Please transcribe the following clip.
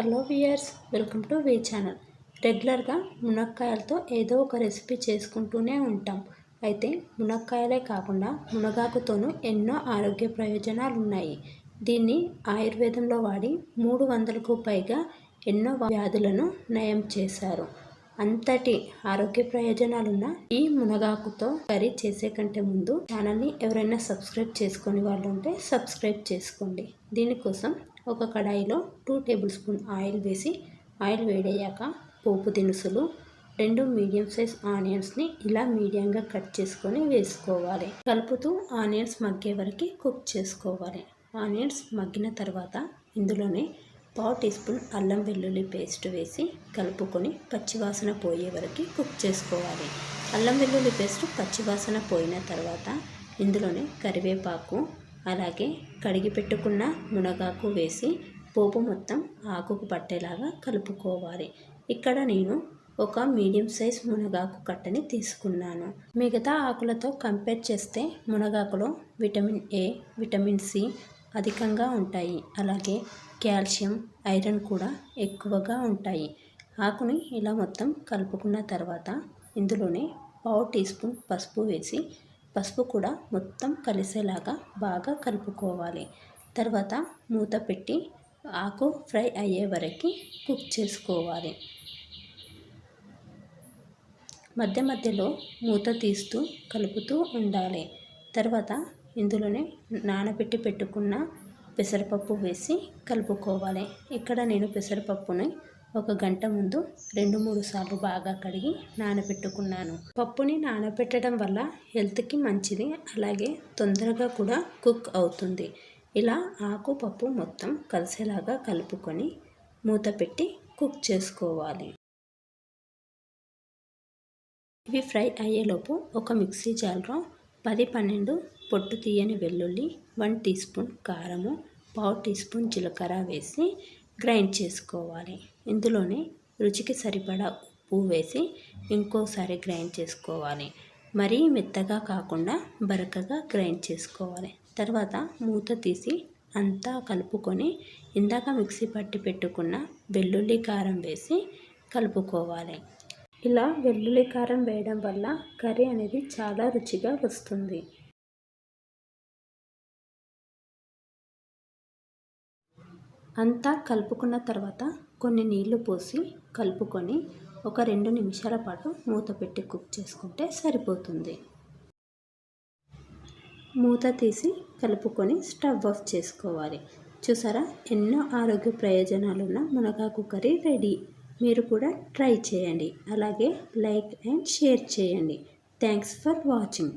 Hello viewers welcome to V channel. రెగ్యులర్గా మునక్కాయలతో ఏదో ఒక రెసిపీ చేసుకుంటూనే ఉంటాం. అయితే మునక్కాయలే కాకుండా మునగాకుతోనూ ఎన్నో ఆరోగ్య ప్రయోజనాలు ఉన్నాయి దీన్ని ఆయుర్వేదంలో వాడి మూడు వందలకు పైగా ఎన్నో వ్యాధులను నయం చేశారు. అంతటి ఆరోగ్య ప్రయోజనాలున్న ఈ మునగాకుతో కర్రీ చేసే కంటే ముందు ఛానల్ని ఎవరైనా సబ్స్క్రైబ్ చేసుకుని వాళ్ళు ఉంటే సబ్స్క్రైబ్ చేసుకోండి. దీనికోసం ఒక కడాయిలో టూ టేబుల్ స్పూన్ ఆయిల్ వేసి ఆయిల్ వేడయ్యాక పోపు దినుసులు రెండు మీడియం సైజ్ ఆనియన్స్ని ఇలా మీడియంగా కట్ చేసుకొని వేసుకోవాలి. కలుపుతూ ఆనియన్స్ మగ్గే వరకు కుక్ చేసుకోవాలి. ఆనియన్స్ మగ్గిన తర్వాత ఇందులోనే పావు టీ స్పూన్ అల్లం వెల్లుల్లి పేస్ట్ వేసి కలుపుకొని పచ్చివాసన పోయే వరకు కుక్ చేసుకోవాలి. అల్లం వెల్లుల్లి పేస్ట్ పచ్చివాసన పోయిన తర్వాత ఇందులోనే కరివేపాకు అలాగే కడిగి పెట్టుకున్న మునగాకు వేసి పోపు మొత్తం ఆకుకు పట్టేలాగా కలుపుకోవాలి. ఇక్కడ నేను ఒక మీడియం సైజ్ మునగాకు కట్టని తీసుకున్నాను. మిగతా ఆకులతో కంపేర్ చేస్తే మునగాకులో విటమిన్ ఏ విటమిన్ సి అధికంగా ఉంటాయి. అలాగే కాల్షియం ఐరన్ కూడా ఎక్కువగా ఉంటాయి. ఆకుని ఇలా మొత్తం కలుపుకున్న తర్వాత ఇందులోనే పావు టీ స్పూన్ పసుపు వేసి పసుపు కూడా మొత్తం కలిసేలాగా బాగా కలుపుకోవాలి. తర్వాత మూత పెట్టి ఆకు ఫ్రై అయ్యే వరకు కుక్ చేసుకోవాలి. మధ్య మధ్యలో మూత తీస్తూ కలుపుతూ ఉండాలి. తర్వాత ఇందులోనే నానబెట్టి పెట్టుకున్న పెసరపప్పు వేసి కలుపుకోవాలి. ఇక్కడ నేను పెసరపప్పుని ఒక గంట ముందు రెండు మూడు సార్లు బాగా కడిగి నానబెట్టుకున్నాను. పప్పుని నానబెట్టడం వల్ల హెల్త్కి మంచిది అలాగే తొందరగా కూడా కుక్ అవుతుంది. ఇలా ఆకు పప్పు మొత్తం కలిసేలాగా కలుపుకొని మూత పెట్టి కుక్ చేసుకోవాలి. ఇవి ఫ్రై అయ్యేలోపు ఒక మిక్సీ జార్లో పది పన్నెండు పొట్టు తీయని వెల్లుల్లి వన్ టీ స్పూన్ కారము పావు టీ స్పూన్ జీలకర్ర వేసి గ్రైండ్ చేసుకోవాలి. ఇందులోనే రుచికి సరిపడా ఉప్పు వేసి ఇంకోసారి గ్రైండ్ చేసుకోవాలి. మరీ మెత్తగా కాకుండా బరకగా గ్రైండ్ చేసుకోవాలి. తర్వాత మూత తీసి అంతా కలుపుకొని ఇందాక మిక్సీ పట్టి పెట్టుకున్న వెల్లుల్లి కారం వేసి కలుపుకోవాలి. ఇలా వెల్లుల్లి కారం వేయడం వల్ల కర్రీ అనేది చాలా రుచిగా వస్తుంది. అంతా కలుపుకున్న తర్వాత కొన్ని నీళ్ళు పోసి కలుపుకొని ఒక రెండు నిమిషాల పాటు మూత పెట్టి కుక్ చేసుకుంటే సరిపోతుంది. మూత తీసి కలుపుకొని స్టవ్ ఆఫ్ చేసుకోవాలి. చూసారా? ఎన్నో ఆరోగ్య ప్రయోజనాలున్న మునగాకు కర్రీ రెడీ. మీరు కూడా ట్రై చేయండి. అలాగే లైక్ అండ్ షేర్ చేయండి. Thanks for watching.